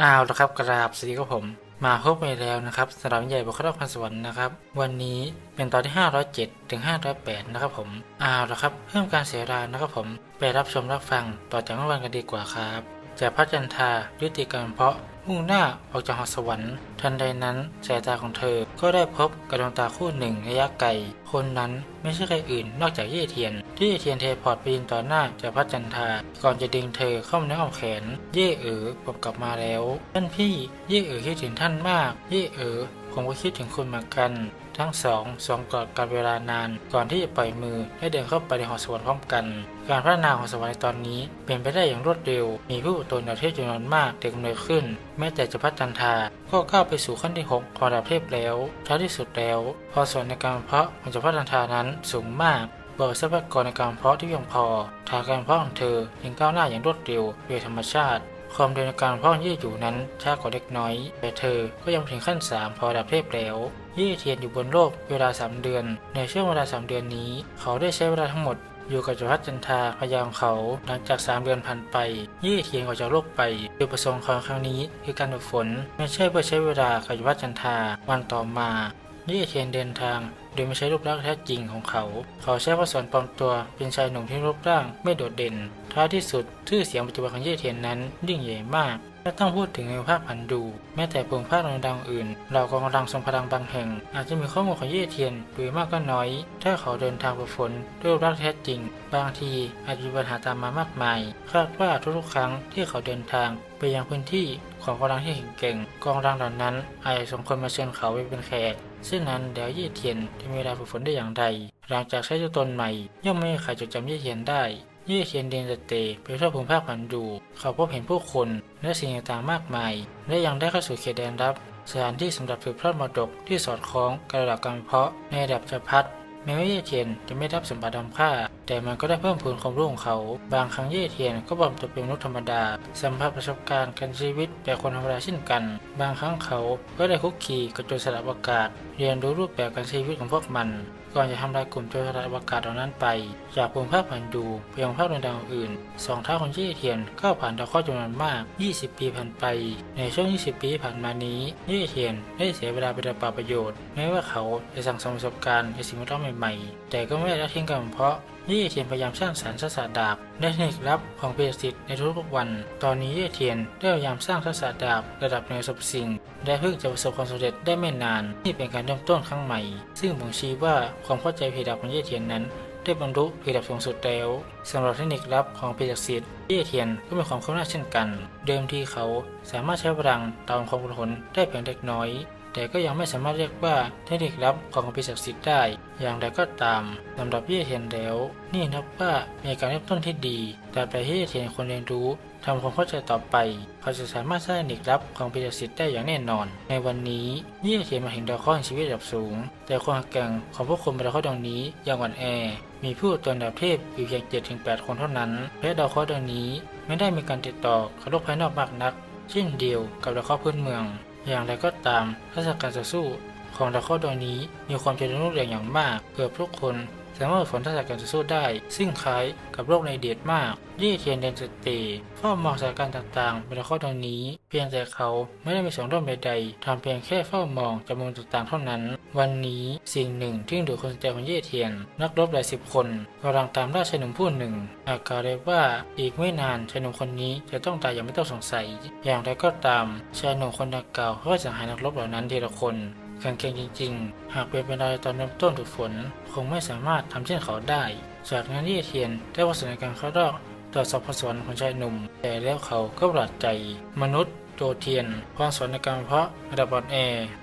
อ้าวแล้วครับกราบสวัสดีครับผม มาพบไปแล้วนะครับสำหรับใหญ่บุคลากรสวรรค์นะครับ วันนี้เป็นตอนที่ 507 ถึง 508 นะครับผมอ้าวแล้วครับเพิ่มการเสียเวลานะครับผม ไปรับชมรับฟังต่อจากเมื่อวานกันดีกว่าครับจากพระจันทรายุติการเพาะ มุ่งหน้าออกจากหอสวรรค์ ทันใดนั้นสายตาของเธอก็ได้พบกับดวงตาคู่หนึ่งระยะไกล คนนั้นไม่ใช่ใครอื่นนอกจากเย่เทียน ที่เย่เทียนเทพอร์ตไปยินต่อหน้าจากพระจันทา ก่อนจะดึงเธอเข้ามาในอ้อมแขน เย่เอ๋อผมกลับมาแล้ว ท่านพี่ เย่เอ๋อคิดถึงท่านมาก เย่เอ๋อผมก็คิดถึงคุณเหมือนกัน ทั้งสองสวมกอดกันเวลานาน ก่อนที่จะปล่อยมือและเดินเข้าไปในหอสวรรค์พร้อมกัน การพัฒนาขอสวรรค์ในตอนนี้เป็นไปได้อย่างรวดเร็ว มีผู้ตนดาเทพจำนวนมากเด็กเนยขึ้น แม้แต่จะพัฒนทาก็ก้าวไปสู่ขั้นที่ 6 ของดาวเทพแล้วท้ายที่สุดแล้ว พอส่วนในการเพาะของจ้าพัฒนทานั้นสูงมากเบิกทรัพยากรในการเพาะที่เพียงพอทางการเพาะของเธอยังก้าวหน้าอย่างรวดเร็วโดยธรรมชาติความเร็วในการเพาะยี่อยู่นั้นช้ากว่าเล็กน้อย แต่เธอก็ยังถึงขั้น 3 พอระดับเทพแล้ว ยี่เทียนอยู่บนโลกเวลา 3 เดือน ในช่วงเวลา 3 เดือนนี้ เขาได้ใช้เวลาทั้งหมดอยู่กับจักรพรรดิจันทาพยายามเขา หลังจาก 3 เดือนผ่านไป ยี่เทียนออกจากโลกไปโดยประสงค์ของครั้งนี้คือการฝึกฝน ไม่ใช่เพื่อใช้เวลากับจักรพรรดิจันทาวันต่อมา ยี่เทียนเดินทางโดยไม่ใช้รูปร่างแท้จริงของเขา เขาใช้พระสอนปลอมตัวเป็นชายหนุ่มที่รูปร่างไม่โดดเด่น ท้ายที่สุดชื่อเสียงปัจจุบันของเย่เทียนนั้นยิ่งใหญ่มาก และต้องพูดถึงในภาคพันดู แม้แต่ภูมิภาคดังๆอื่นเรากองกำลังทรงพลังบางแห่ง อาจจะมีข้อมูลของเย่เทียนโดยมากก็น้อย ถ้าเขาเดินทางฝึกฝนด้วยรูปร่างแท้จริง บางทีอาจมีปัญหาตามมามากมาย คาดว่าทุกๆครั้งที่เขาเดินทางไปยังพื้นที่ของกองกำลังที่แข็งแกร่งกองกำลังเหล่านั้นอาจจะส่งคนมาเชิญเขาไปเป็นแขกซึ่งนั้นเดี๋ยวเย่เทียนจะมีเวลาฝึกฝนได้อย่างใด หลังจากใช้ตัวตนใหม่ ย่อมไม่มีใครจดจำเย่เทียนได้ ย่เทียนเดินสเตย์ไปทั่วภูมิภาคพันดูเขาพบเห็นผู้คนและสิ่งต่างๆมากมาย และยังได้เข้าสู่เขตแดนรับ สถานที่สำหรับสืบทอดมรดกที่สอดคล้องกับระดับการเพาะในระดับจักรพรรดิแม้ว่าเย่เทียนจะไม่รับสมบัติดำค่า แต่มันก็ได้เพิ่มพูนความรู้ของเขา บางครั้งเย่เทียนก็ปลอมตัวเป็นมนุษย์ธรรมดา สัมผัสประสบการณ์การชีวิตแบบคนธรรมดาเช่นกัน บางครั้งเขาก็ได้คุกคีกับโจรสลัดอากาศ เรียนรู้รูปแบบการใช้ชีวิตของพวกมัน ก่อนจะทำลายกลุ่มโจรสลัดอากาศเหล่านั้นไป จากภูมิภาคผ่านดูไปยังภาคดวงดาวอื่นสองเท้าของเย่เทียนก้าวผ่านดาวเคราะห์จำนวนมาก 20 ปีผ่านไป ในช่วง 20 ปีที่ผ่านมานี้เย่เทียนได้เสียเวลาไปเปล่าประโยชน์แม้ว่าเขาจะสั่งสมประสบการณ์ในสิ่งแวดล้อมใหม่ๆ แต่ก็ไม่ได้ละทิ้งกันเพราะเย่เทียนพยายามสร้างสรรค์ทักษะดาบและเทคนิคลับของเปียสิทธิ์ในทุกๆวัน ตอนนี้เย่เทียนได้พยายามสร้างทักษะดาบระดับเหนือสับสิงและเพิ่งจะประสบความสำเร็จได้ไม่นาน นี่เป็นการเริ่มต้นครั้งใหม่ ซึ่งบ่งชี้ว่าความเข้าใจเพดานของเย่เทียนนั้นได้บรรลุระดับสูงสุดแล้วสำหรับเทคนิคลับของเปียสิทธิ์เย่เทียนก็มีความเข้าหน้าเช่นกัน เดิมทีเขาสามารถใช้พลังตามความกระหนได้เพียงเล็กน้อย แต่ก็ยังไม่สามารถเรียกว่าเทคนิคลับของปีศักดิ์สิทธิ์ได้ อย่างไรก็ตามสำหรับเย่เทียนแล้ว นี่นับว่ามีการเริ่มต้นที่ดี แต่ไปให้เย่เทียนคนเรียนรู้ทำความเข้าใจต่อไป เขาจะสามารถสร้างเทคนิคลับของปีศักดิ์สิทธิ์ได้อย่างแน่นอน ในวันนี้เย่เทียนมาถึงดาวเคราะห์แห่งชีวิตระดับสูง แต่ความแกร่งของพวกคนบนดาวเคราะห์ดวงนี้ยังอ่อนแอ มีผู้ตัวดาวเทพอยู่เพียง7-8คนเท่านั้น และดาวเคราะห์ดวงนี้ไม่ได้มีการติดต่อกับโลกภายนอกมากนักเช่นเดียวกับดาวเคราะห์พื้นเมือง อย่างไรก็ตามทักษะการต่อสู้ของดาร์คราะห์ดวงนี้มีความเจริญรุ่งเรืองอย่างมาก เกือบทุกคน สามารถฝึกฝนทักษะการต่อสู้ได้ ซึ่งคล้ายกับโลกในอดีตมากยี่เทียนเดนสเตย์เฝ้ามองสถานการณ์ต่างๆเคราะห์ดวงนี้ เพียงแต่เขาไม่ได้มีส่วนร่วมใดๆทำเพียงแค่เฝ้ามองจากมุมต่างๆเท่านั้น วันนี้สิ่งหนึ่งที่ดูคนสนใจของเย่เทียน นักรบหลายสิบคนกำลังตามล่าชายหนุ่มผู้หนึ่ง อากาวได้ว่าอีกไม่นานชายหนุ่มคนนี้จะต้องตายอย่างไม่ต้องสงสัย อย่างไรก็ตามชายหนุ่มคนดังกล่าวก็จะหายนักรบเหล่านั้นทีละคน แข็งเกรงจริง ๆ หากเป็นไปได้ตอนเริ่มต้นฝึกฝน คงไม่สามารถทำเช่นเขาได้ จากนั้นที่เทียนได้วาสนการเข้ารอบตรวจสอบพสวรของชายหนุ่ม แต่แล้วเขาก็ประหลาดใจ มนุษย์โตเทียนพรสวรรค์ในการเพาะระดับอ่อนแอ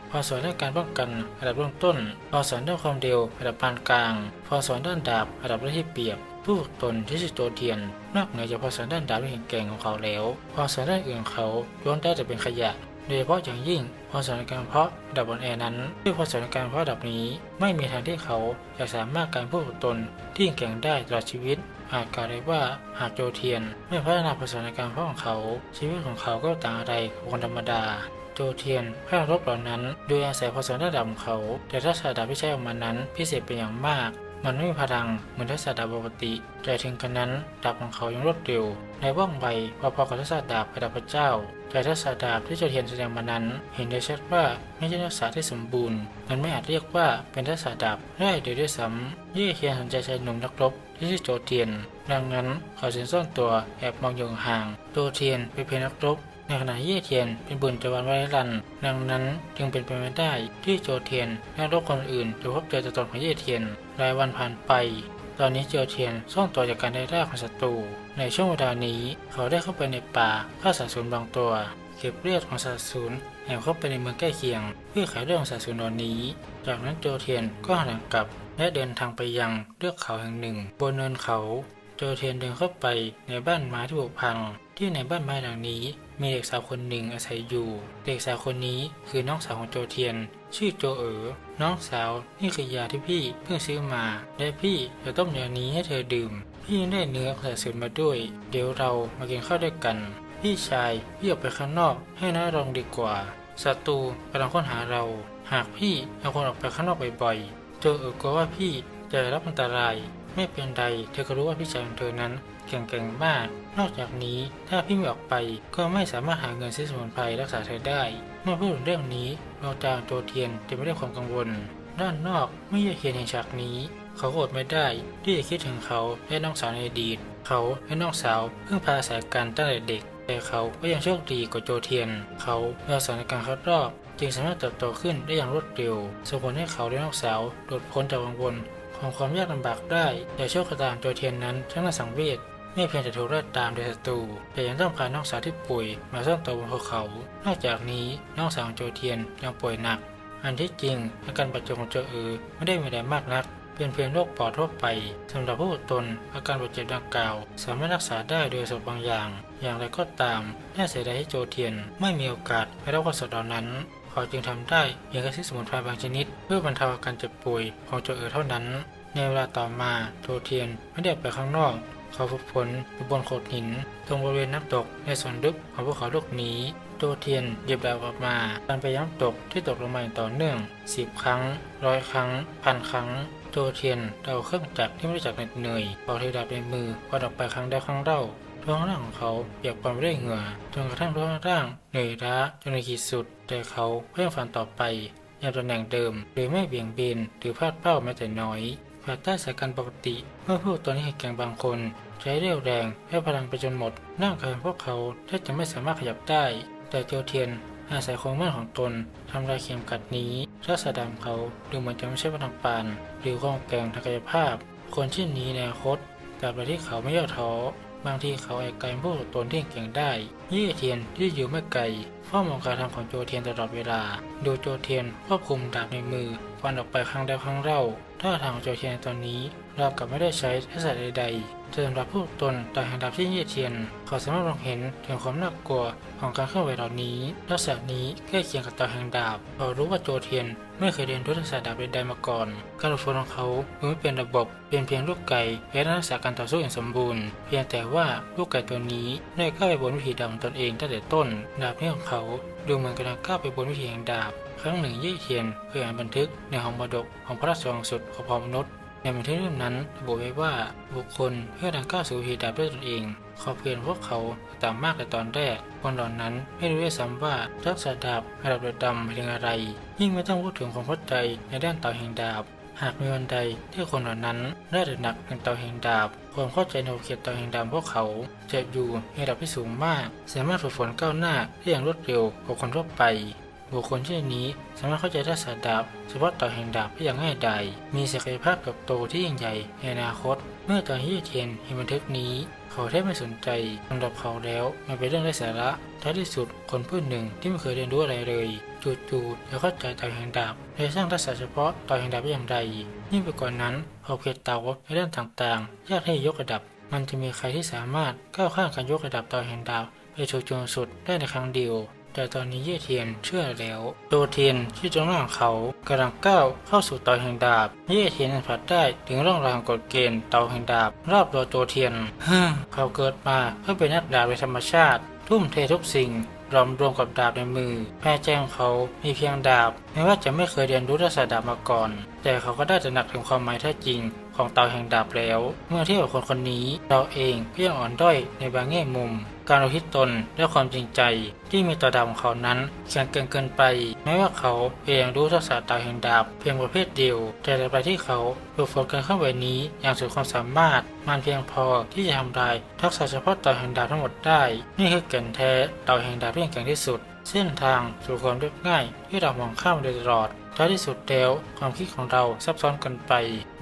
พรสวรรค์ในการป้องกันระดับเบื้องต้นพรสวรรค์ด้านความเร็วระดับปานกลางพรสวรรค์ด้านดาบระดับร้ที่เปรียบผู้ฝึกตนที่ชื่อโตเทียน นอกเหนือจากพรสวรรค์ด้านดาบที่แข็งแกร่งของเขาแล้วพรสวรรค์ด้านอื่นเขาล้วนได้แต่เป็นขยะ โดยเฉพาะอย่างยิ่งพรสวรรค์ในการเพาะดับบนแอร์นั้นด้วยพรสวรรค์ในการเพาะดับนี้ ไม่มีทางที่เขาจะสามารถการพูดกับตนที่แข็งได้ตลอดชีวิตอาจกล่าวได้ว่าหากโจเทียนไม่พัฒนาพรสวรรค์ในการเพาะของเขา ชีวิตของเขาก็ต่างอะไรกับคนธรรมดา โจเทียนแพลาดรบเหล่านั้น โดยอาศัยพรสวรรค์ระดับของเขา แต่ทักษะดาบที่ใช้ออกมานั้นพิเศษเป็นอย่างมาก มันไม่มีพลังเหมือนทักษะดาบปกติ แต่ถึงกระนั้นดาบของเขายังรวดเร็ว ในว่องไวพอๆกับทักษะดาบระดับพระเจ้า แต่ทักษะดาบที่โจเทียนแสดงมานั้น เห็นได้ชัดว่าไม่ใช่ทักษะที่สมบูรณ์ มันไม่อาจเรียกว่าเป็นทักษะดาบได้เดียด้วยซ้ำเย่เทียนสนใจชายหนุ่มนักรบที่ชื่อโจเทียน ดังนั้นเขาจึงซ่อนตัวแอบมองอยู่ห่างโจเทียนเป็นเพียงนักรบในขณะเย่เทียนเป็นบุญจวันไวรันดังนั้นจึงเป็นไปไม่ได้ที่โจเทียนและโลกคนอื่นจะพบเจอตัวตนของเย่เทียน รายวันผ่านไป ตอนนี้โจเทียนซ่อนตัวจากการได้ล่าของศัตรู ในช่วงเวลานี้เขาได้เข้าไปในป่าฆ่าสัตว์สูญบางตัว เก็บเลือดของสัตว์สูญแอบเข้าไปในเมืองใกล้เคียง เพื่อขายเลือดของสัตว์สูญเหล่านี้ จากนั้นโจเทียนก็หันหลังกลับ และเดินทางไปยังเลือกเขาแห่งหนึ่ง บนเนินเขาโจเทียนเดินเข้าไปในบ้านไม้ที่ผุพัง ที่ในบ้านไม้หลังนี้ มีเด็กสาวคนหนึ่งอาศัยอยู่ เด็กสาวคนนี้คือน้องสาวของโจเทียน ชื่อโจเอ๋อ น้องสาวนี่คือยาที่พี่เพิ่งซื้อมา และพี่จะต้มยานี้ให้เธอดื่ม พี่ได้เนื้อของสัตว์สูญมาด้วย เดี๋ยวเรามากินข้าวด้วยกัน พี่ชายพี่ออกไปข้างนอกให้น้อยลองดีกว่าศัตรูกำลังค้นหาเรา หากพี่เอาคนออกไปข้างนอกบ่อยๆโจเออกลัวว่าพี่จะได้รับอันตราย ไม่เป็นไรเธอก็รู้ว่าพี่ชายของเธอนั้นเก่งๆมาก นอกจากนี้ถ้าพี่ไม่ออกไปก็ไม่สามารถหาเงินซื้อสมุนไพรรักษาเธอได้ เมื่อพูดถึงเรื่องนี้ ดวงตางโจเทียนเต็มไปด้วยความกังวล ด้านนอกเมื่อเห็นเห็นฉากนี้ เขาอดไม่ได้ที่จะคิดถึงเขาและน้องสาวในอดีต เขาและน้องสาวเพิ่งพาอาศัยกันตั้งแต่เด็ก แต่เขาก็ยังโชคดีกว่าโจเทียน เขาเมื่อสถานการณ์คัดรอบจึงสามารถเติบโตขึ้นได้อย่างรวดเร็วส่งผลให้เขาและน้องสาวหลุดพ้นจากวังวนของความยากลำบากได้แต่โชคชะตาของโจเทียนนั้นช่างน่าสังเวช ไม่เพียงแต่ถูกไล่ตามโดยศัตรูแต่ยังต้องพาน้องสาวที่ป่วยมาซ่อนตัวบนภูเขา นอกจากนี้น้องสาวของโจเทียนยังป่วยหนัก อันที่จริงอาการบาดเจ็บของโจเออไม่ได้มีอะไรมากนักเป็นเพียงโรคปอดทั่วไปสำหรับผู้อดทนอาการบาดเจ็บดังกล่าว สามารถรักษาได้โดยสดบางอย่าง อย่างไรก็ตามน่าเสียดายที่โจเทียนไม่มีโอกาสไปรับความสดเหล่านั้นเขาจึงทำได้เพียงแค่ซื้อสมุนไพรบางชนิด เพื่อบรรเทาอาการเจ็บป่วยของโจเออเท่านั้น ในเวลาต่อมาโจเทียนไม่ได้ออกไปข้างนอก เขาฝึกฝนอยู่บนโขดหิน ตรงบริเวณน้ำตกในส่วนลึกของภูเขาลูกนี้โจเทียนเหยิบดาบออกมาดันไปย้ำตกที่ตกลงมาอย่างต่อเนื่องสิบครั้งร้อยครั้งพันครั้งโจเทียนเดาเครื่องจักรที่ไม่รู้จักเหน็ดเหนื่อยพอเทดาบในมือพอดออกไปครั้งใดครั้งเล่าท้องร่างของเขาเปียกปอนไปด้วยเหงื่อจนกระทั่งท้องร่างเหนื่อยล้าจนในขีดสุด แต่เขาก็ยังฝันต่อไปยังตำแหน่งเดิม โดยไม่เบี่ยงเบนหรือพลาดเป้าแม้แต่น้อย ภายใต้สายการปกติ เมื่อผู้ตัวนี้แข็งแกร่งบางคน ใช้เรี่ยวแรงและพลังไปจนหมดร่างกายของพวกเขาแทบจะไม่สามารถขยับได้ แต่โจเทียนอาศัยความมั่นของตนทำลายเข็มกัดนี้รักษาดำเขาดูเหมือนจะไม่ใช่พลังปาน หรือความแกร่งทางกายภาพ คนเช่นนี้ในอนาคตตราบใดที่เขาไม่ย่อท้อบางทีเขาแอบกลายเป็นผู้ตนที่เก่งได้เย่เทียนที่อยู่ไม่ไกลเฝ้ามองการทำของโจเทียนตลอดเวลา ดูโจเทียนควบคุมดาบในมือฟันออกไปครั้งใดครั้งเล่า ท่าทางของโจเทียนตอนนี้เรากับไม่ได้ใช้ทักษะใด สำหรับผู้ตนต่อแห่งดาบที่เย่เทียนเขาสามารถมองเห็นถึงความน่ากลัวของการเคลื่อนไหวเหล่านี้ลักษณะนี้ใกล้เคียงกับต่อแห่งดาบเขารู้ว่าโจเทียนไม่เคยเรียนรู้ทักษะดาบใดๆมาก่อน การฝึกฝนของเขาดูไม่เป็นระบบเป็นเพียงลูกไก่และทักษะการต่อสู้อย่างสมบูรณ์ เพียงแต่ว่าลูกไก่ตัวนี้ได้ก้าวไปบนวิถีดาบของตนเองตั้งแต่ต้น ดาบนี้ของเขาดูเหมือนกำลังก้าวไปบนวิถีแห่งดาบ ครั้งหนึ่งเย่เทียนเคยอ่านบันทึกในห้องมรดกของพระราชวังสุดของพอมนุษย์ ในบันทึกเล่มนั้นระบุไว้ว่าบุคคลเพื่อทางก้าวสู่หีดาบด้วยตนเอง ขอเพียงพวกเขาต่างมากในตอนแรก คนเหล่านั้นไม่รู้ด้วยซ้ำว่าทักษะดาบระดับเดือดดำเป็นอะไร ยิ่งไม่ต้องพูดถึงความเข้าใจในด้านต่อแห่งดาบ หากมีวันใดที่คนเหล่านั้นได้ตระหนักถึงต่อแห่งดาบ ความเข้าใจในเขตต่อแห่งดาบพวกเขาจะอยู่ในระดับที่สูงมาก สามารถฝึกฝนก้าวหน้าได้อย่างรวดเร็วกว่าคนทั่วไป บุคคลเช่นนี้สามารถเข้าใจทักษะดาบเฉพาะต่อแห่งดาบได้อย่างง่ายดายมีศักยภาพเติบโตที่ยิ่งใหญ่ในอนาคต เมื่อตอนที่เทียนเห็นบันทึกนี้ เขาแทบไม่สนใจสำหรับเขาแล้วมันเป็นเรื่องไร้สาระท้ายที่สุดคนผู้หนึ่งที่ไม่เคยเรียนรู้อะไรเลยจู่ๆจะเข้าใจต่อแห่งดาบและสร้างทักษะเฉพาะต่อแห่งดาบได้อย่างไรยิ่งไปกว่านั้นขอบเขตเตาในด้านต่างๆยากที่จะยกระดับ มันจะมีใครที่สามารถก้าวข้ามการยกระดับต่อแห่งดาบไปสู่จุดสุดได้ในครั้งเดียว แต่ตอนนี้เย่เทียนเชื่อแล้วโดเทียนที่ตรงหน้างเขากำลังก้าวเข้าสู่เตาแห่งดาบ เย่เทียนสัมผัสได้ถึงร่องรอยของกฎเกณฑ์เตาแห่งดาบ รอบตัวโจเทียนฮึเขาเกิดมาเพื่อเป็นนักดาบโดยธรรมชาติ ทุ่มเททุกสิ่งรวมรวมกับดาบในมือแม่แจ้งเขามีเพียงดาบแม้ว่าจะไม่เคยเรียนรู้ทักษะดาบมาก่อน แต่เขาก็ได้ตระหนักถึงความหมายแท้จริง ของเต่าแห่งดาบแล้ว เมื่อเทียบกับคนคนนี้ เราเองก็ยังอ่อนด้อยในบางแง่มุม การอุทิศตนและความจริงใจที่มีต่อดาบของเขานั้นแข็งเกินเกินไป แม้ว่าเขาเองรู้ทักษะเต่าแห่งดาบเพียงประเภทเดียว แต่ในไปที่เขาฝึกฝนการเข้าไปนี้อย่างสุดความสามารถ มันเพียงพอที่จะทำลายทักษะเฉพาะเต่าแห่งดาบทั้งหมดได้ นี่คือแก่นแท้เต่าแห่งดาบที่แข็งที่สุด เส้นทางสู่ความเรียบง่ายที่เรามองข้ามโดยตลอด ท้ายที่สุดแล้วความคิดของเราซับซ้อนเกันไป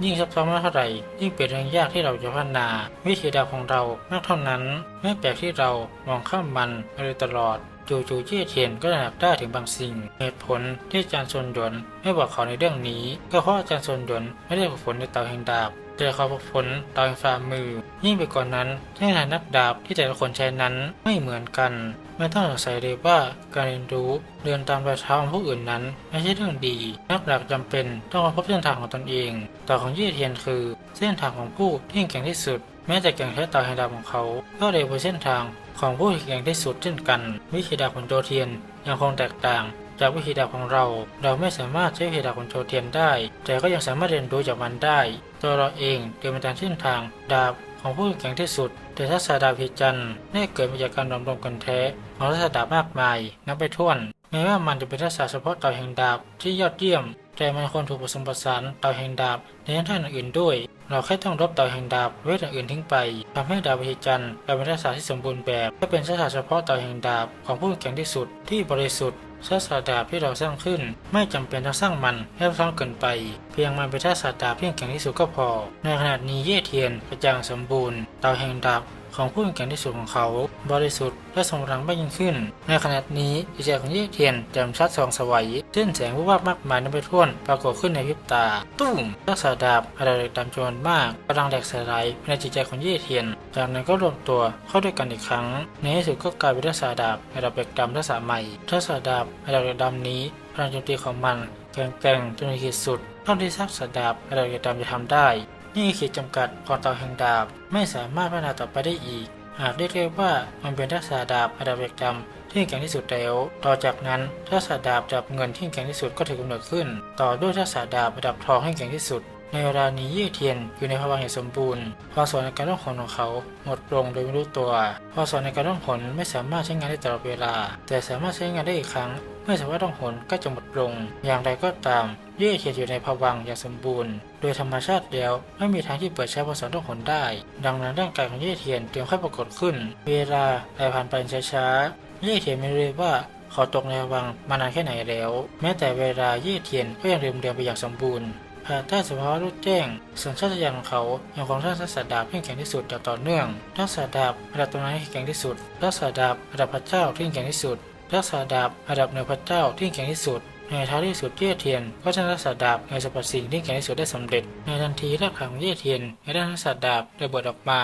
ยิ่งซับซ้อนมากเท่าไหร่ ยิ่งเป็นเรื่องยากที่เราจะพัฒนา วิธีดาวของเรามากเท่านั้น ไม่แปลกที่เรามองข้ามมันมาโดยตลอดจู่ๆเจี้ยเทียนก็ระดักได้ถึงบางสิ่ง เหตุผลที่อาจารย์ซนหยวนไม่บอกเขาในเรื่องนี้ ก็เพราะอาจารย์ซนหยวนไม่ได้ฝึกฝนในเตาแห่งดาบ แต่เขาฝึกฝนเตาแห่งฝ่ามือ ยิ่งไปกว่านนั้นเส้นทางนักดาบที่แต่ละคนใช้นั้นไม่เหมือนกัน ไม่ต้องสงสัยเลยว่าการเรียนรู้เดินตามรอยเท้าของผู้อื่นนั้น ไม่ใช่เรื่องดี นักดาบจำเป็นต้องมาพบเส้นทางของตนเองต่อของเย่เทียนคือ เส้นทางของผู้ที่แข็งที่สุด แม้แต่แก่งแท้ต่อแห่งดาบของเขา ก็เร็วกว่าเส้นทางของผู้ที่แข็งที่สุดเช่นกัน วิธีดาบของโจเทียนยังคงแตกต่าง จากวิธีดาบของเรา เราไม่สามารถใช้วิธีดาบของโจเทียนได้ แต่ก็ยังสามารถเรียนรู้จากมันได้ ตัวเราเองเดินไปตามเส้นทางดาบของผู้แข็งที่สุด แต่ทักษะดาบพิจันทร์ได้เกิดมาจากการรวมรวมกันแท้ของทักษะดาบมากมายนับไปถ้วน แม้ว่ามันจะเป็นทักษะเฉพาะต่อแห่งดาบที่ยอดเยี่ยม แต่มันควรถูกผสมผสานต่อแห่งดาบในด้านอื่นด้วย เราแค่ต้องลบต่อแห่งดาบเวทอื่นทิ้งไปทำให้ดาบพิจันทร์กลายเป็นทักษะที่สมบูรณ์แบบและเป็นทักษะเฉพาะต่อแห่งดาบของผู้แข็งที่สุดที่บริสุทธิ์ ทักษะดาบที่เราสร้างขึ้น ไม่จำเป็นต้องสร้างมันให้ซ้อนเกินไป เพียงมันเป็นทักษะดาบที่แข็งที่สุดก็พอ ในขณะนี้เย่เทียนกระจ่างสมบูรณ์เตาแห่งดาบ ของผู้แข็งที่สุดของเขา บริสุทธิ์และทรงพลังมากยิ่งขึ้น ในขณะนี้จิตใจของเย่เทียนแจ่มชัดส่องสวัยเส้นแสงวูบวาบมากมายนั้นไปท่วนปรากฏขึ้นในพริบตา ตุ้มทักษะดาบอะไรตามจำนวนมากกำลังแหลกสลายในจิตใจของเย่เทียน จากนั้นก็รวมตัวเข้าด้วยกันอีกครั้ง ในที่สุดก็กลายเป็นทักษะดาบระดับเอกดำทักษะใหม่ทักษะดาบระดับเอกดำนี้พลังโจมตีของมันแข็งแกร่งจนขีดสุดเท่าที่ทักษะดาบระดับเอกดำจะทำได้ นี่คือขีดจำกัดของเตาแห่งดาบ ไม่สามารถพัฒนาต่อไปได้อีกหากเรียกได้ว่ามันเป็นทักษะดาบระดับเอกดำที่แข็งที่สุดแล้ว ต่อจากนั้นทักษะดาบระดับเงินที่แข็งที่สุดก็ถือกำเนิดขึ้น ต่อด้วยทักษะดาบระดับทองให้แข็งที่สุด ในเวลานี้เย่เทียนอยู่ในภาวะอย่างสมบูรณ์พอสอนในการล่องหนของเขาหมดลงโดยไม่รู้ตัวพอสอนในการล่องหนไม่สามารถใช้งานได้ตลอดเวลา แต่สามารถใช้งานได้อีกครั้งเมื่อสภาพล่องหนก็จะหมดลง อย่างไรก็ตามเย่เทียนอยู่ในภวังค์อย่างสมบูรณ์ โดยธรรมชาติแล้วไม่มีทางที่เปิดใช้พอสอนล่องหนได้ ดังนั้นร่างกายของเย่เทียนจึงค่อยปรากฏขึ้น เวลาไหลผ่านไปช้าๆเย่เทียนไม่รู้เลยว่าเขาตกในภวังมานานแค่ไหนแล้ว แม้แต่เวลาเย่เทียนก็ยังเดิมเดิมไปอย่างสมบูรณ์ ภายใต้สภาวะรู้แจ้งสัญชาตญาณของเขายังคงท่างทัตดาบที่แข็งที่สุดอย่างต่อเนื่องทักษะดาบระดับตำนานที่แข็งที่สุดทักษะดาบระดับพระเจ้าที่แข็งที่สุดทักษะดาบระดับเหนือพระเจ้าที่แข็งที่สุดในท้ายที่สุดเย่เทียนก็ชนะทัตดาบในสรรพสิ่งที่แข็งที่สุดได้สำเร็จ ในทันทีรากฐานของเย่เทียนในด้านทัตดาบระเบิดออกมา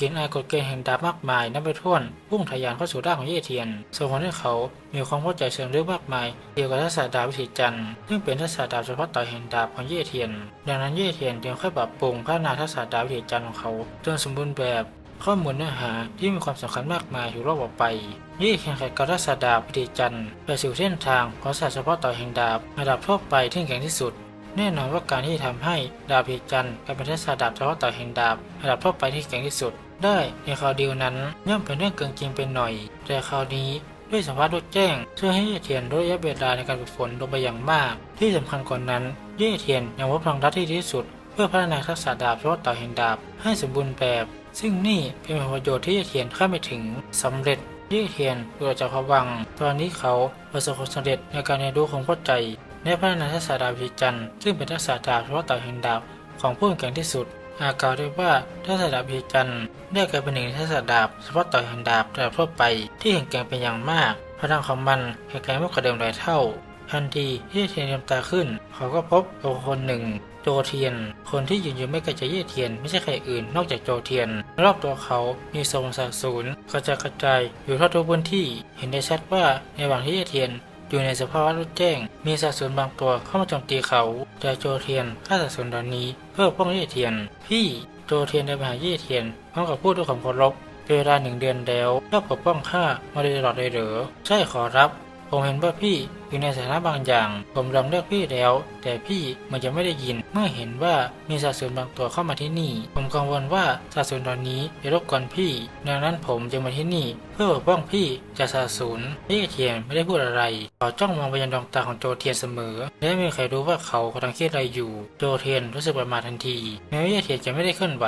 เกณฑ์อายกฎเกณฑ์แห่งดาบมากมายนับไปถ้วนพุ่งทะยานเข้าสู่ร่างของเย่เทียนส่งผลให้เขามีความเข้าใจเชิงลึกมากมายเกี่ยวกับทักษะดาบวิถีจันทร์ซึ่งเป็นทักษะดาบเฉพาะต่อแห่งดาบของเย่เทียน ดังนั้นเย่เทียนจึงค่อยปรับปรุงพัฒนาทักษะดาบวิถีจันทร์ของเขาจนสมบูรณ์แบบข้อมูลเนื้อหาที่มีความสำคัญมากมายอยู่รอบออกไปยี่แข่งขันกับทักษะดาบวิธีจันทร์ไปสู่เส้นทางของศาสตร์เฉพาะต่อแห่งดาบระดับทั่วไปที่แข็งที่สุด แน่นอนว่าการที่ทำให้ดาบพิจันทร์กลายเป็นทักษะดาบเฉพาะต่อแห่งดาบระดับทั่วไปที่แข็งที่สุด ได้ในคราวเดียวนั้นย่อมเป็นเรื่องเกินจริงเป็นหน่อย แต่คราวนี้ด้วยสภาพรถแจ้งช่วยให้เย่เทียนลดระยะเวลาในการฝึกฝนลงไปอย่างมาก ที่สำคัญกว่านนั้นเย่เทียนยังพบพลังรัดที่ดีที่สุด เพื่อพัฒนาทักษะดาบเฉพาะต่อแห่งดาบให้สมบูรณ์แบบ ซึ่งนี่เป็นประโยชน์ที่เย่เทียนคาดไม่ถึงสำเร็จยี่เทียนดูออกจากภวัง ตอนนี้เขาประสบความสำเร็จในการเรียนรู้ของเข้าใจในพัฒนาทักษะดาบพิจันต์ซึ่งเป็นทักษะดาบเฉพาะต่อแห่งดาบของผู้แข่งที่สุด อาจกล่าวได้ว่าทักษะดาบพิจันทร์ได้กลายเป็นหนึ่งในทักษะดาบเฉพาะต่อแห่งดาบระดับทั่วไปที่แข็งแกร่งเป็นอย่างมากพลังของมันแข็งแกร่งมากกว่าเดิมหลายเท่า ทันทีที่เทียนลืมตาขึ้น เขาก็พบตัวคนหนึ่ง โจเทียน คนที่ยืนอยู่ไม่ไกลจากเย่เทียน ไม่ใช่ใครอื่นนอกจากโจเทียน รอบตัวเขามีทรงสาสูรกระจายกระจายอยู่ทั่วทุกพื้นที่ เห็นได้ชัดว่าในระหว่างที่เย่เทียน อยู่ในสภาวะรู้แจ้ง มีสัดส่วนบางตัวเข้ามาโจมตีเขาแต่โจเทียนฆ่าสัดส่วนเหล่านี้เพื่อปกป้องเย่เทียน พี่โจเทียนได้ไปหาเย่เทียนพร้อมกับพูดด้วยความเคารพเป็นเวลาหนึ่งเดือนแล้วเพื่อปกป้องข้ามาโดยตลอดเลยเหรอใช่ขอรับ ผมเห็นว่าพี่อยู่ในสถานะบางอย่าง ผมลองเลือกพี่แล้ว แต่พี่มันจะไม่ได้ยิน เมื่อเห็นว่ามีสัตว์สูญบางตัวเข้ามาที่นี่ ผมกังวลว่าสัตว์สูญตอนนี้จะรบกวนพี่ ดังนั้นผมจึงมาที่นี่ เพื่อปกป้องพี่จากสัตว์สูญพี่เทียนไม่ได้พูดอะไรเขาจ้องมองไปยังดวงตาของโจเทียนเสมอ และไม่มีใครรู้ว่าเขากำลังคิดอะไรอยู่ โจเทียนรู้สึกประมาททันที แม้ว่าเยเทียนจะไม่ได้เคลื่อนไหว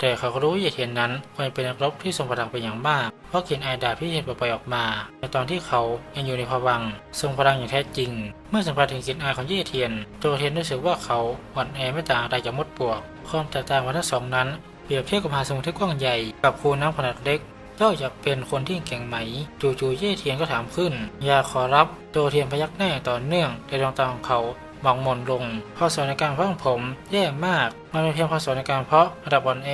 แต่เขาก็รู้ว่าเยเทียนนั้นควรเป็นนักรบที่ทรงพลังเป็นอย่างมาก เพราะกลิ่นไอดาบที่เทียนปล่อยออกมา ในตอนที่เขายังอยู่ในภวังทรงพลังอย่างแท้จริง เมื่อสัมผัสถึงกลิ่นไอของเยเทียน โจเทียนรู้สึกว่าเขาอ่นแอไม่ต่างอะไรจากมดปวก ความแตกต่างของทั้งสองนั้น เปรียบเทียบกับมหาสมุทรที่กว้างใหญ่กับคูน้ำขนาดเล็กเจ้าอยากเป็นคนที่เก่งไหม จู่ๆเย่เทียนก็ถามขึ้น อยากขอรับ โจเทียนพยักหน้าต่อเนื่องในดวงตาของเขา มองมนลงข้อสอบในการเพาะของผมแย่มาก มันเป็นเพียงข้อสอบในการเพาะระดับอ่อนแอ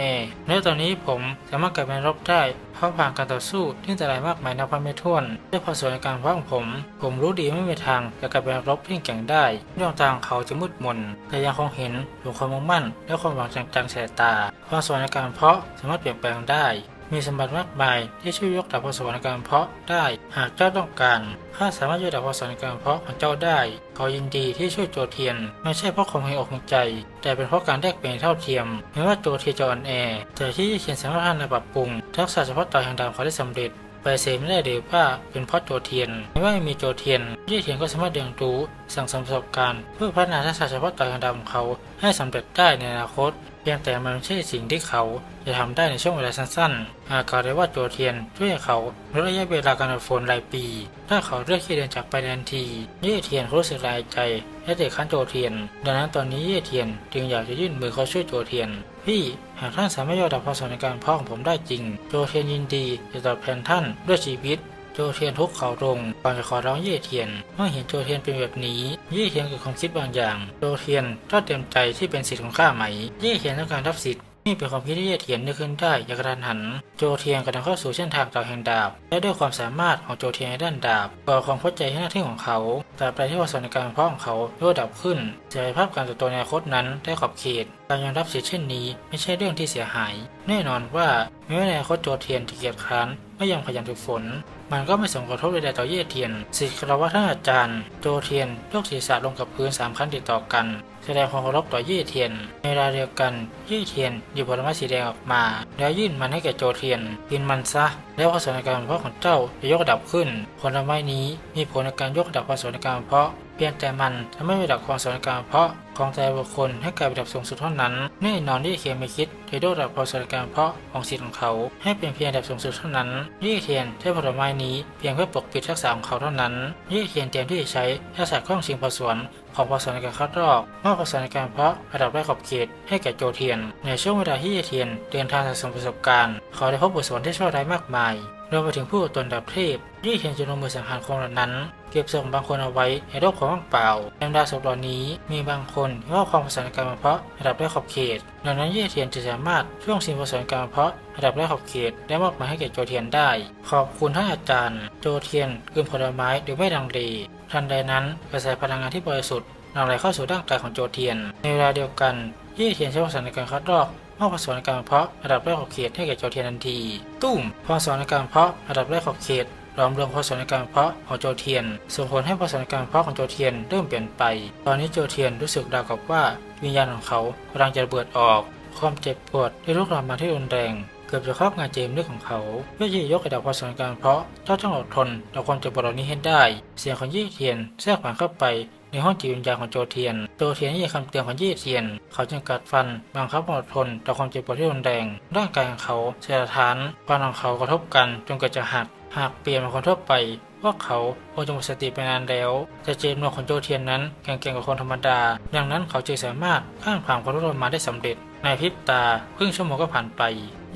ตอนนี้ผมสามารถกลายเป็นรบได้เพราะผ่านการต่อสู้ที่อันตรายมากมายนับพันไม่ถ้วนด้วยข้อสอบในการเพาะของผม ผมรู้ดีไม่มีทางจะกลายเป็นรบที่แข็งได้ดวงตาของเขาจะมืดมนแต่ยังคงเห็นถึงความมุ่งมั่น และความหวังจางๆแสตาความสวรรค์ในการเพาะสามารถเปลี่ยนแปลงได้ มีสมบัติมากมายที่ช่วยยกดับความสวรรค์การเพาะได้ หากเจ้าต้องการข้าสามารถยกดับความสวรรค์การเพาะของเจ้าได้ขอยินดีที่ช่วยโจเทียน ไม่ใช่เพราะความเห็นอกเห็นใจ แต่เป็นเพราะการแลกเปลี่ยนเท่าเทียมแม้ว่าโจเทียนจะอ่อนแอแต่ที่เขียนสามารถพัฒนาปรับปรุงทักษะเฉพาะต่อแห่งดาวเขาได้สำเร็จไปเซไม่ได้เลยว่าเป็นเพราะโจเทียนไม่ว่าไม่มีโจเทียนเย่เทียนก็สามารถเรียนรู้สั่งสมประสบการณ์ เพื่อพัฒนาทักษะเฉพาะต่อแห่งดาวของเขาให้สำเร็จได้ในอนาคต เพียงแต่มันไม่ใช่สิ่งที่เขาจะทำได้ในช่วงเวลาสั้นๆ หากกล่าวได้ว่าโจเทียนช่วยเขาลดระยะเวลาการฝึกฝนรายปี ถ้าเขาเลือกที่เดินจากไปทันที เย่เทียนรู้สึกรายใจและเด็กขั้นโจเทียน ดังนั้นตอนนี้เย่เทียนจึงอยากจะยื่นมือเขาช่วยโจเทียน พี่หากท่านสามารถยกระดับความสามารถในการพาะของผมได้จริง โจเทียนยินดีจะตอบแทนท่านด้วยชีวิต โจเทียนทุกเขาลงก่อนจะขอร้องเย่เทียนเมื่อเห็นโจเทียนเป็นแบบนี้เย่เทียนเกิดความคิดบางอย่าง โจเทียนก็เต็มใจที่เป็นสิทธิ์ของข้าไหม เย่เทียนต้องการรับสิทธิ์นี่เป็นความคิดที่เย่เทียนนึกขึ้นได้อย่างกระทันหัน โจเทียนกำลังเข้าสู่เส้นทางต่อแห่งดาบ และด้วยความสามารถของโจเทียนในด้านดาบก่อความเข้าใจให้หน้าที่ของเขาแต่ไปที่วาสนาการพาะของเขายกระดับขึ้นเสรีภาพการเติบโตในอนาคตนั้นได้ขอบเขตการยอมรับสิทธิเช่นนี้ไม่ใช่เรื่องที่เสียหาย แน่นอนว่าแม้ในอนาคตโจเทียนจะเกียจคร้านไม่ยังขยันฝึกฝน มันก็ไม่ส่งกระทบใดๆต่อเย่เทียนสิทธิ์คารวะท่านอาจารย์ โจเทียนยกศีรษะลงกับพื้นสามครั้งติดต่อกัน แสดงความเคารพต่อเย่เทียน ในเวลาเดียวกันเย่เทียนหยิบผลไม้สีแดงออกมา แล้วยื่นมันให้แก่โจเทียนกินมันซะ แล้วความสนในการเพาะของเจ้าจะยกระดับขึ้นผลไม้นี้มีผลในการยกระดับความสนในการเพาะ เพียงแต่มันทำให้ระดับความสนในการเพาะของแต่ละบุคคลให้กลายเป็นระดับสูงสุดเท่านั้นแน่นอนที่เคียนไม่คิดจะยกระดับความสนในการเพาะของสิทธิ์ของเขา ให้เป็นเพียงระดับสูงสุดเท่านั้นยี่เทียนใช้ผลไม้นี้เพียงเพื่อปกปิดทักษะของเขาเท่านั้นยี่เทียนเตรียมที่จะใช้ทักษะข้องชิงผสวนของผสวนในการคัดลอกมอบผสวนในการเพาะระดับแรกขอบเขตให้แก่โจเทียน ในช่วงเวลาที่ยี่เทียนเดินทางสะสมประสบการณ์เขาได้พบบทสวรรค์ที่ช่วร้ายมากมาย รวมไปถึงผู้ตนดับเทพยี่เทียนจะลงมือสังหารคนเหล่านั้น เก็บศพบางคนเอาไว้ในโลกของว่างเปล่าในดาศพเหล่านี้มีบางคนที่ว่าความผสานการเพาะระดับแรกขอบเขตดังนั้นเย่เทียนจะสามารถช่วงชิงผสานการมาเพาะระดับแรกขอบเขตได้มอบหมายให้แก่โจเทียนได้ ขอบคุณท่านอาจารย์ โจเทียนกลืนผลไม้โดยไม่ลังเลทันใดนั้นกระแสพลังงานที่บริสุทธิ์หลั่งไหลเข้าสู่ร่างกายของโจเทียน ในเวลาเดียวกันเย่เทียนใช้ผสาในการคัดลอก มอบผสานในการเพาะระดับแรกขอบเขตให้แก่โจเทียนทันที ตุ้มผสานในการเพาะระดับแรกขอบเขตรวมรวมผสมในการเพาะของโจเทียน ส่งผลให้ผสมในการเพาะของโจเทียนเริ่มเปลี่ยนไป ตอนนี้โจเทียนรู้สึกราวกับว่าวิญญาณของเขากำลังจะระเบิดออก ความเจ็บปวดได้ลุกลามมาที่รุนแรง เกือบจะครอบงานเจมส์ด้วยของเขาเพื่อที่จะยกระดับผสมในการเพาะเจ้าต้องอดทนต่อความเจ็บปวดเหล่านี้ให้ได้ เสียงของยี่เทียนแทรกผ่านเข้าไป ในห้องจิตวิญญาณของโจเทียน โจเทียนได้ยินคำเตือนของยี่เทียน เขาจึงกัดฟันบังคับอดทนต่อความเจ็บปวดที่รุนแรง ร่างกายของเขาเสียทานฟันของเขากระทบกันจนเกิดจะหัก หากเปลี่ยนเป็นคนทั่วไปว่าเขาคงจะหมดสติไปนานแล้ว แต่เจมส์ของโจเทียนนั้นแข็งแกร่งกว่าคนธรรมดา ดังนั้นเขาจึงสามารถข้ามผ่านความทุกข์ทรมานได้สำเร็จ ในพริบตาครึ่งชั่วโมงก็ผ่านไป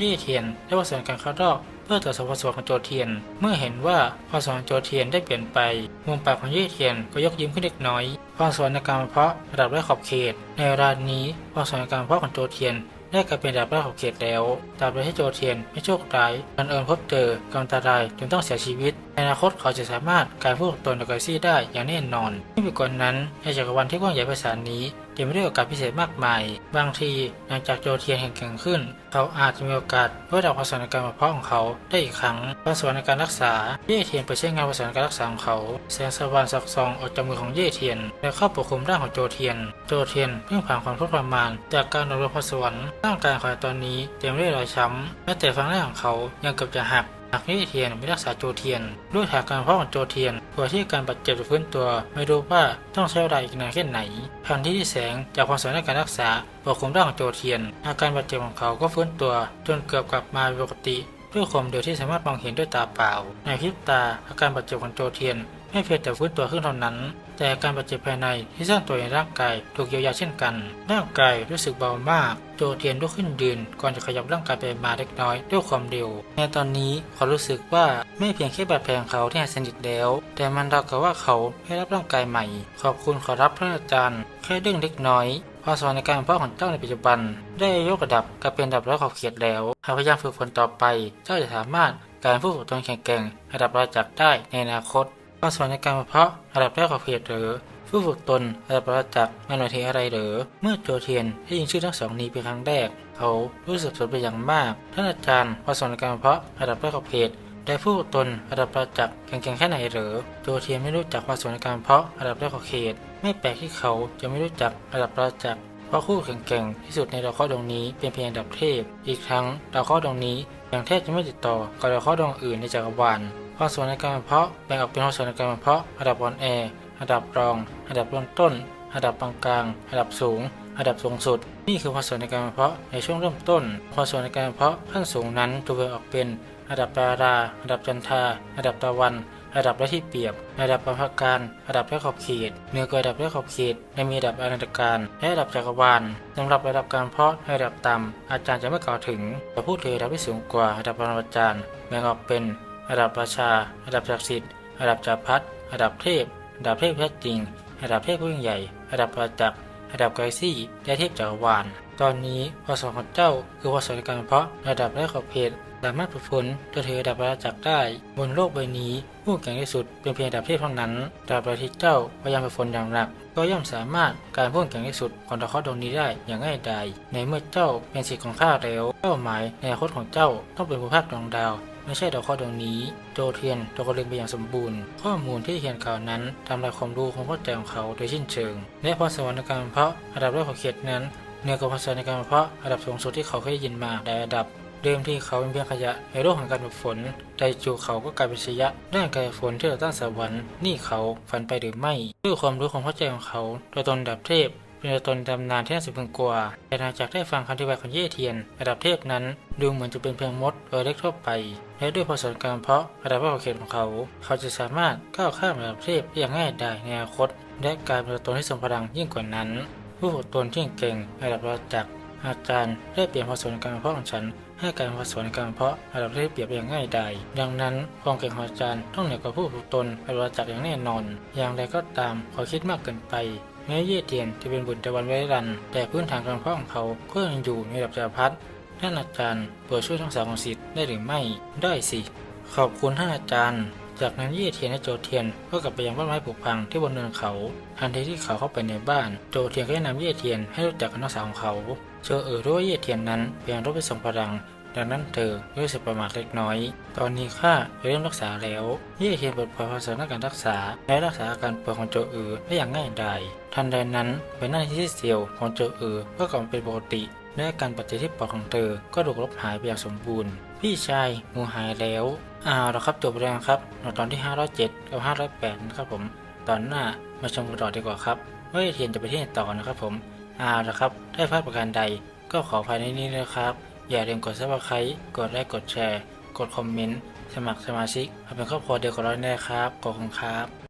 ยี่เทียนได้ประสานการเข้ารอบ เพื่อตรวจสอบความสว่างของโจเทียน เมื่อเห็นว่าความสว่างของโจเทียนได้เปลี่ยนไปมุมปากของยี่เทียนก็ยกยิ้มขึ้นเล็กน้อยความสว่างในการเพาะระดับแรกขอบเขต ในเวลานี้ความสว่างในการเพาะของโจเทียนได้กลายเป็นดาบแรกขอบเขตแล้วตาบใดที่โจเทียนไม่โชคร้ายบังเอิญพบเจอกำตารายจนต้องเสียชีวิต ในอนาคตเขาจะสามารถกลายผู้ตนในกาซี่ได้อย่างแน่นอนที่ไปกว่านั้นในจักรวาลที่กว้างใหญ่ไพศาลนี้ เต็มไปด้วยโอกาสพิเศษมากมาย บางทีหลังจากโจเทียนแข็งขึ้น เขาอาจจะมีโอกาสเพื่อดับความสามารถในการมาเพาะของเขาได้อีกครั้งความสามารถในการรักษา เย่เทียนเปิดใช้งานความสามารถในการรักษาของเขาแสงสว่างสักซองออกจากมือของเย่เทียน และเข้าปกคลุมร่างของโจเทียน โจเทียนเพิ่งผ่านความทุกข์ทรมาน จากการโดนรบพรสวรรค์ร่างกายของตอนนี้เต็มไปด้วยรอยช้ำแม้แต่ฟันแรกของเขายังเกือบจะหัก หากเย่เทียนไม่รักษาโจเทียน ด้วยถากการเพาะของโจเทียนตัวที่การบาดเจ็บจะฟื้นตัว ไม่รู้ว่าต้องใช้เวลาอีกนานแค่ไหนทันที่แสงจากความสามารถการรักษาปกคลุมร่างของโจเทียน อาการบาดเจ็บของเขาก็ฟื้นตัว จนเกือบกลับมาปกติด้วยความเดียวที่สามารถมองเห็นด้วยตาเปล่า ในพริบตาอาการบาดเจ็บของโจเทียน ไม่เพียงแต่ฟื้นตัวขึ้นเท่านั้น แต่การบาดเจ็บภายในที่สร้างตัวในร่างกายถูกเยียวยาเช่นกันร่างกายรู้สึกเบามาก โจเทียนลุกขึ้นยืนก่อนจะขยับร่างกายไปมาเล็กน้อยด้วยความเร็วในตอนนี้เขารู้สึกว่าไม่เพียงแค่บาดแผลของเขาที่หายสนิทแล้ว แต่มันราวกับว่าเขาได้รับร่างกายใหม่ ขอบคุณขอรับพระอาจารย์แค่เรื่องเล็กน้อยความสามรในการเป็นพ่อของเจ้าในปัจจุบัน ได้ยกระดับกลายเป็นระดับร้อยขอบเขตแล้ว หากพยายามฝึกฝนต่อไป เจ้าจะสามารถกลายเป็นผู้ฝึกตนแข็งแกร่งระดับราจักได้ในอนาคต ความสามารถในการเพ่อระดับแรกขอบเขตหรือผู้ฝึกตนระดับปราจักรไม่หน่วยเทอะไรหรือ เมื่อโจเทียนได้ยินชื่อทั้งสองนี้เป็นครั้งแรก เขารู้สึกสนไปอย่างมาก ท่านอาจารย์ความสามารถในการเพ่อระดับแรกขอบเขตได้ผู้ฝึกตนระดับปราจักรแข็งแค่ไหนหรือโจเทียนไม่รู้จักความสามารถในการเพาะระดับแรกขอบเขต ไม่แปลกที่เขาจะไม่รู้จักระดับปราจักรเพราะคู่แข่งๆที่สุดในดาวเคราะห์ดวงนี้เป็นเพียงอันดับเทพ อีกทั้งดาวเคราะห์ดวงนี้ยังแทบจะไม่ติดต่อกับดาวเคราะห์ดวงอื่นในจักรวาล ความส่วนในการเพาะแบ่งออกเป็นความส่วนในการเพาะระดับออนแอร์ระดับรองระดับเริ่มต้นระดับปานกลางระดับสูงระดับสูงสุด นี่คือความส่วนในการเพาะในช่วงเริ่มต้นความส่วนในการเพาะขั้นสูงนั้นถูกแบ่งออกเป็นระดับดาราระดับจันทาระดับตะวัน ระดับและที่เปรียบ ระดับประภาการระดับและขอบเขตเหนือกว่าระดับและขอบเขตและมีระดับอนันตการและระดับจักรวาลสำหรับระดับการเพาะระดับต่ำอาจารย์จะไม่กล่าวถึงแต่พูดถึงระดับที่สูงกว่าระดับปรมาจารย์แบ่งออกเป็น ระดับราชา ระดับศักดิ์สิทธิ์ ระดับจักรพรรดิระดับเทพ ระดับเทพแท้จริง ระดับเทพผู้ยิ่งใหญ่ ระดับประจักษ์ระดับกาแล็กซี่ และเทพจักรวาล ตอนนี้พอสอนของเจ้าคือพอสอนในการเพาะระดับและขอบเขตสามารถฝึกฝนจนถึงระดับประจักษ์ได้ บนโลกใบนี้ผู้เก่งที่สุดเป็นเพียงระดับเทพเท่านั้นตราบใดที่เจ้าพยายามฝึกฝนอย่างหนัก ก็ย่อมสามารถการผู้เก่งที่สุดของดาวเคราะห์ดวงนี้ได้อย่างง่ายดายในเมื่อเจ้าเป็นสิทธิ์ของข้าแล้วเป้าหมายในอนาคตของเจ้าต้องเป็นภูมิภาคดวงดาว ไม่ใช่ดาวเคราะห์ดวงนี้ โจเทียนตกลงไปอย่างสมบูรณ์ ข้อมูลที่เขียนกล่าวนั้นทำลายความรู้ความเข้าใจของเขาโดยสิ้นเชิง และพรสวรรค์ในการเพาะระดับแรกของเขตนั้นเหนือกว่าพรสวรรค์ในการเพาะระดับสูงสุดที่เขาเคยได้ยินมาในระดับเดิมที่เขาเป็นเพียงขยะในโลกของการฝึกฝนใจจูเขาก็กลายเป็นชยะด้านการฝนที่เราตั้งสวรรค์นี่เขาฝันไปหรือไม่ด้วยความรู้ความเข้าใจของเขาตัวตนดับเทพ เป็นตัวตนตำนานที่น่าสะพรึงกลัวแต่หลังจากได้ฟังคำอธิบายของเย่เทียน ระดับเทพนั้น ดูเหมือนจะเป็นเพียงมดตัวเล็กทั่วไป และด้วยประสบการเพาะระดับว่าเขตของเขา เขาจะสามารถก้าวข้ามระดับเทพได้อย่างง่ายดายในอนาคต และกลายเป็นตัวตนที่ทรงพลังยิ่งกว่านั้น ผู้ฝึกตนที่เก่งระดับระจักรอาจารย์ได้เปลี่ยนประสบการเพาะของฉันให้การผสมการเพาะระดับที่เปรียบอย่างง่ายดายดังนั้นความเก่งของอาจารย์ต้องเหนือกว่าผู้ฝึกตนระดับจักอย่างแน่นอน อย่างไรก็ตามขอคิดมากเกินไป แม้เย่เทียนจะเป็นบุญตะวันไว้รัน แต่พื้นฐานการพาะของเขาก็ยังอยู่ในระดับจักรพรรดิท่านอาจารย์โปรดช่วยทั้งสามของสิทธิ์ได้หรือไม่ได้สิ ขอบคุณท่านอาจารย์ จากนั้นเย่เทียนและโจเทียนก็กลับไปยังบ้านไม้ผุพังที่บนเนินเขา ทันทีที่เขาเข้าไปในบ้าน โจเทียนก็แนะนำเย่เทียนให้รู้จักกับน้องสาวของเขา เจอเออรู้ว่าเย่เทียนนั้นเป็นรถไปส่งพลัง ดังนั้นเธอรู้สึกประมาทเล็กน้อย ตอนนี้ข้าเริ่มรักษาแล้วเย่เทียนเปิดเผยความสามารถการรักษา และรักษาอาการป่วยของโจเออได้อย่างง่ายดายทันใดนั้นเป็นหน้าที่ที่เซียวของโจเออก็กลับเป็นปกติและอาการปัจจัยที่ปอดของเธอก็ถูกลบหายไปอย่างสมบูรณ์ พี่ชายหมูหายแล้วอ้าวแล้วครับจบแล้วครับในตอนที่ 507 กับ 508 นะครับผม ตอนหน้ามาชมกันต่อดีกว่าครับว่าเทียนจะไปที่ไหนต่อนะครับผมอ้าวแล้วครับ ได้พลาดประการใดก็ขออภัยในนี้นะครับ อย่าลืมกดซับสไครต์กดไลค์กดแชร์ กดคอมเมนต์ สมัครสมาชิกมาเป็นครอบครัวเดียวกับเราแน่ครับ ขอบคุณครับ